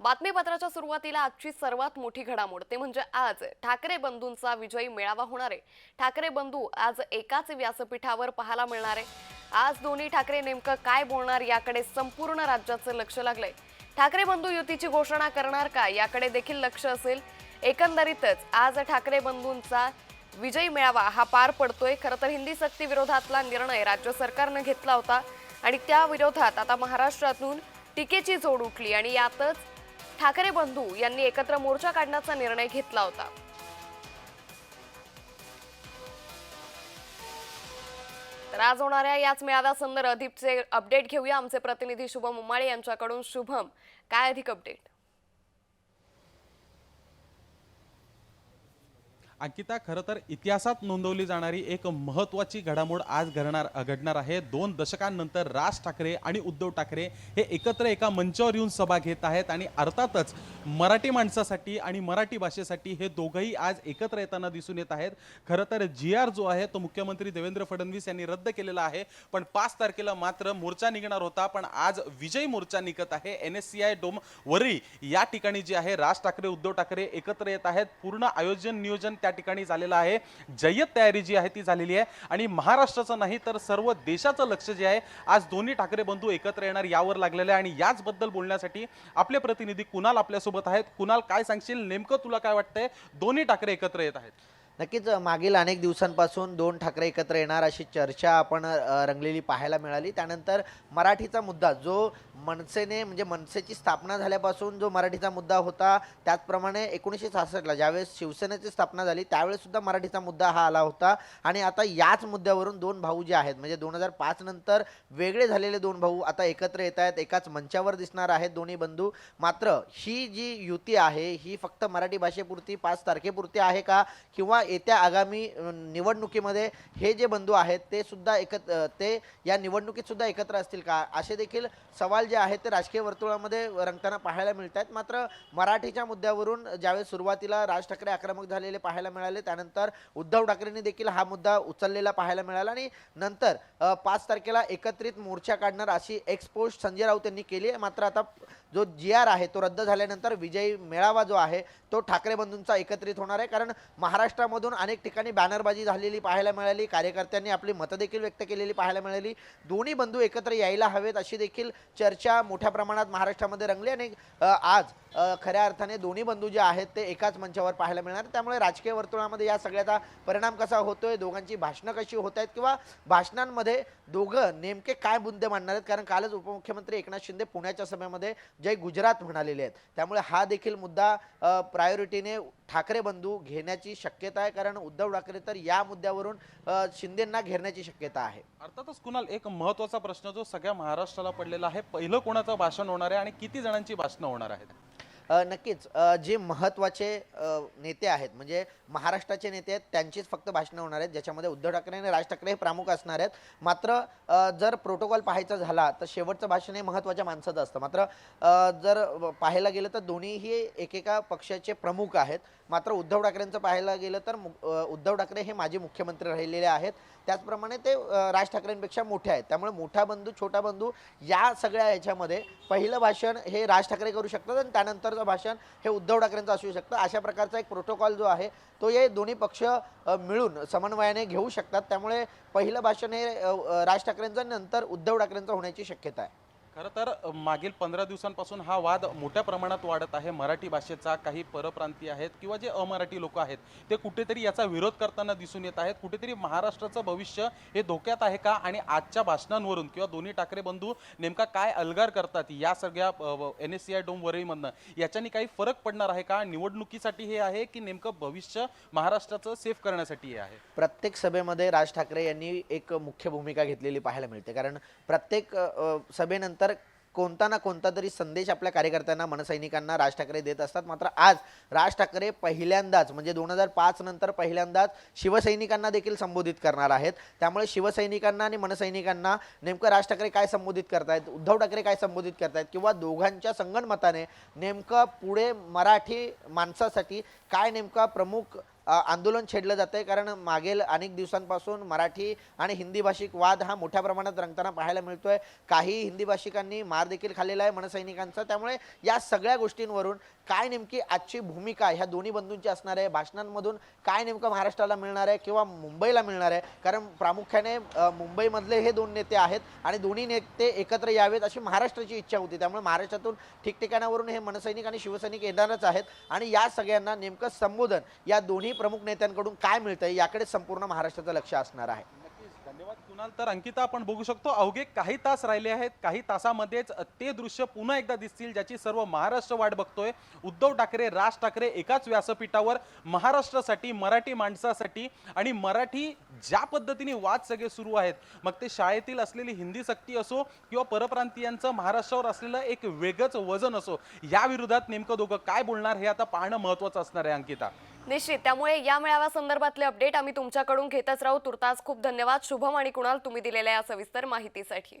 बातमीपत्राच्या सुरुवातीला आजची सर्वात मोठी घडामोड. ते म्हणजे आज ठाकरे बंधूंचा विजयी मेळावा होणार आहे. ठाकरे बंधू आज एकाच व्यासपीठावर पाहायला मिळणार आहे. आज दोन्ही ठाकरे नेमकं काय बोलणार याकडे संपूर्ण राज्याचं लक्ष लागलंय. ठाकरे बंधू युतीची घोषणा करणार का याकडे देखील लक्ष असेल. एकंदरीतच आज ठाकरे बंधूंचा विजयी मेळावा हा पार पडतोय. खरं तर हिंदी सक्ती विरोधातला निर्णय राज्य सरकारनं घेतला होता. आणि त्या विरोधात आता महाराष्ट्रातून टीकेची जोड उठली आणि यातच ठाकरे बंधू यांनी एकत्र मोर्चा काढण्याचा निर्णय घेतला होता. तर आज होणाऱ्या याच मेळाव्यासंदर्भात अधिकचे अपडेट घेऊया. आमचे प्रतिनिधी शुभम उमाळे यांच्याकडून शुभम. काय अधिक अपडेट अंकिता खरं तर इतिहासात नोंदवली जाणारी एक महत्त्वाची घडामोड आज घडणार घडणार आहे. दोन दशकांनंतर राज ठाकरे आणि उद्धव ठाकरे हे एकत्र एका मंचावर येऊन सभा घेत आहेत आणि अर्थातच मराठी माणसासाठी आणि मराठी भाषेसाठी हे दोघंही आज एकत्र येताना दिसून येत आहेत. खरं तर जी आर जो आहे तो मुख्यमंत्री देवेंद्र फडणवीस यांनी रद्द केलेला आहे पण पाच तारखेला मात्र मोर्चा निघणार होता पण आज विजय मोर्चा निघत आहे. N S C I dome वरी या ठिकाणी जे आहे राज ठाकरे उद्धव ठाकरे एकत्र येत आहेत. पूर्ण आयोजन नियोजन त्या ठिकाणी झालेला आहे. जय्यत तयारी जी आहे ती झालेली आहे. आणि महाराष्ट्राचं नाही तर सर्व देशाचं लक्ष जे आहे आज दोन्ही ठाकरे बंधू एकत्र येणार यावर लागलेलं आहे. आणि याचबद्दल बोलण्यासाठी आपले प्रतिनिधी कुणाल आपल्यासोबत आहेत. कुणाल काय सांगशील? नेमकं तुला काय वाटतंय? दोन्ही ठाकरे एकत्र येत आहेत. नक्कीच मागील अनेक दिवसांपासून दोन ठाकरे एकत्र येणार अशी चर्चा आपण रंगलेली पाहायला मिळाली. त्यानंतर मराठीचा मुद्दा जो मनसेने म्हणजे मनसेची स्थापना झाल्यापासून जो मराठीचा मुद्दा होता त्याचप्रमाणे एकोणीसशे सहासष्टला ज्यावेळेस शिवसेनेची स्थापना झाली त्यावेळेससुद्धा मराठीचा मुद्दा हा आला होता. आणि आता याच मुद्द्यावरून दोन भाऊ जे आहेत म्हणजे दोन हजार पाच नंतर वेगळे झालेले दोन भाऊ आता एकत्र येत आहेत एकाच मंचावर दिसणार आहेत दोन्ही बंधू. मात्र ही जी युती आहे ही फक्त मराठी भाषेपुरती पाच तारखेपुरती आहे का? किंवा येत्या आगामी निवडणुकीमध्ये हे जे बंधू आहेत ते सुद्धा एकत्र ते या निवडणुकीत सुद्धा एकत्र असतील का? असे देखील सवाल जे आहेत ते राजकीय वर्तुळामध्ये रंगताना पाहायला मिळत आहेत मात्र मराठीच्या मुद्द्यावरून ज्यावेळेस सुरुवातीला राज ठाकरे आक्रमक झालेले पाहायला मिळाले त्यानंतर उद्धव ठाकरेंनी देखील हा मुद्दा उचललेला पाहायला मिळाला आणि नंतर पाच तारखेला एकत्रित मोर्चा काढणार अशी एक्सपोज संजय राऊत यांनी केली आहे. मात्र आता जो जी आर आहे तो रद्द झाल्यानंतर विजयी मेळावा जो आहे तो ठाकरे बंधूंचा एकत्रित होणार आहे. कारण महाराष्ट्रामधून अनेक ठिकाणी बॅनरबाजी झालेली पाहायला मिळाली कार्यकर्त्यांनी आपली मतं देखील व्यक्त केलेली पाहायला मिळाली. दोन्ही बंधू एकत्र यायला हवेत अशी देखील चर्चा मोठ्या प्रमाणात महाराष्ट्रामध्ये रंगली आणि आज खऱ्या अर्थाने दोन्ही बंधू जे आहेत ते एकाच मंचावर पाहायला मिळणार त्यामुळे राजकीय वर्तुळामध्ये या सगळ्याचा परिणाम कसा होतोय दोघांची भाषणं कशी होत आहेत किंवा भाषणांमध्ये दोघं नेमके काय मुद्दे मांडणार आहेत? कारण कालच उपमुख्यमंत्री एकनाथ शिंदे पुण्याच्या सभेमध्ये जय गुजरात म्हणालेले आहेत. त्यामुळे हा देखील मुद्दा प्रायोरिटीने ठाकरे बंधू घेण्याची शक्यता आहे. कारण उद्धव ठाकरे तर या मुद्द्यावरून शिंदेंना घेरण्याची शक्यता आहे. अर्थातच कुणाल एक महत्त्वाचा प्रश्न जो सगळ्या महाराष्ट्राला पडलेला आहे. पहिलं कोणाचं भाषण होणार आहे आणि किती जणांची भाषणं होणार आहेत? नक्कीच. जे महत्त्वाचे नेते आहेत म्हणजे महाराष्ट्राचे नेते आहेत त्यांचीच फक्त भाषणं होणार आहेत ज्याच्यामध्ये उद्धव ठाकरे आणि राज ठाकरे हे प्रमुख असणार आहेत. मात्र जर प्रोटोकॉल पाहायचा झाला तर शेवटचं भाषण हे महत्त्वाच्या माणसाचं असतं. मात्र जर पाहायला गेलं तर दोन्हीही एकेका पक्षाचे प्रमुख आहेत. मात्र उद्धव ठाकरेंचं पाहायला गेलं तर मु- उद्धव ठाकरे हे माजी मुख्यमंत्री राहिलेले आहेत. त्याचप्रमाणे ते राज ठाकरेंपेक्षा मोठे आहेत. त्यामुळे मोठा बंधू छोटा बंधू या सगळ्या ह्याच्यामध्ये पहिलं भाषण हे राज ठाकरे करू शकतात आणि त्यानंतर त्यानंतरचं भाषण हे उद्धव ठाकरेंचं असू शकतं. अशा प्रकारचा एक प्रोटोकॉल जो आहे तो हे दोन्ही पक्ष मिळून समन्वयाने घेऊ शकतात. त्यामुळे पहिलं भाषण हे राज ठाकरेंचं नंतर उद्धव ठाकरेंचं होण्याची शक्यता आहे. खरं तर मागील पंधरा दिवसांपासून हा वाद मोठ्या प्रमाणात वाढत आहे. मराठी भाषेचा काही परप्रांतीय आहेत किंवा जे अमराठी लोक आहेत ते कुठेतरी याचा विरोध करताना दिसून येत आहेत. कुठेतरी महाराष्ट्राचं भविष्य हे धोक्यात आहे का? आणि आजच्या भाषणांवरून किंवा दोन्ही ठाकरे बंधू नेमका काय अलगार करतात या सगळ्या N S C I dome वरईमधनं याच्यानी काही फरक पडणार आहे का? निवडणुकीसाठी हे आहे की नेमकं भविष्य महाराष्ट्राचं सेफ करण्यासाठी हे आहे? प्रत्येक सभेमध्ये राज ठाकरे यांनी एक मुख्य भूमिका घेतलेली पाहायला मिळते. कारण प्रत्येक सभेनंतर तर कोणता ना कोणता तरी संदेश आपल्या कार्यकर्त्यांना मनसैनिकांना राज ठाकरे देत असतात. मात्र आज राज ठाकरे पहिल्यांदाच म्हणजे दोन हजार पाच नंतर पहिल्यांदाच शिवसैनिकांना देखील संबोधित करणार आहेत. त्यामुळे शिवसैनिकांना आणि मनसैनिकांना नेमकं राज ठाकरे काय संबोधित करतायत उद्धव ठाकरे काय संबोधित करतायत किंवा दोघांच्या संगणमताने नेमकं पुढे मराठी माणसासाठी काय नेमका प्रमुख आंदोलन छेडलं जातंय. कारण मागील अनेक दिवसांपासून मराठी आणि हिंदी भाषिक वाद हा मोठ्या प्रमाणात रंगताना पाहायला मिळतोय. काही हिंदी भाषिकांनी मार देखील खाल्लेला आहे मनसैनिकांचा. त्यामुळे या सगळ्या गोष्टींवरून काय नेमकी आजची भूमिका ह्या दोन्ही बंधूंची असणार आहे. भाषणांमधून काय नेमकं महाराष्ट्राला मिळणार आहे किंवा मुंबईला मिळणार आहे? कारण प्रामुख्याने मुंबईमधले हे दोन नेते आहेत आणि दोन्ही नेते एकत्र यावेत अशी महाराष्ट्राची इच्छा होती. त्यामुळे महाराष्ट्रातून ठिकठिकाणावरून हे मनसैनिक आणि शिवसैनिक येणारच आहेत. आणि या सगळ्यांना नेमकं संबोधन या दोन्ही प्रमुख नेत्यांकडून काय मिळतंय याकडे संपूर्ण महाराष्ट्राचं लक्ष असणार आहे. नक्कीच. धन्यवाद कुणाल. तर अंकिता आपण बघू शकतो अवघे काही तास राहिले आहेत. काही तासामध्येच ते दृश्य पुन्हा एकदा दिसतील ज्याची सर्व महाराष्ट्र वाट बघतोय. उद्धव ठाकरे राज ठाकरे एकाच व्यासपीठावर महाराष्ट्रासाठी मराठी माणसासाठी आणि मराठी ज्या पद्धतीने वाद सगळे सुरू आहेत मग ते शाळेतील असलेली हिंदी सक्ती असो किंवा परप्रांतीयांचं महाराष्ट्रावर असलेलं एक वेगळंच वजन असो या विरोधात नेमकं दोघं काय बोलणार हे आता पाहणं महत्वाचं असणार आहे अंकिता. निश्चित. त्यामुळे या मेळाव्या संदर्भातले अपडेट आम्ही तुमच्याकडून घेतच राहू. तुर्तास खूप धन्यवाद. शुभम आणि कुणाल तुम्ही दिलेल्या या सविस्तर माहितीसाठी.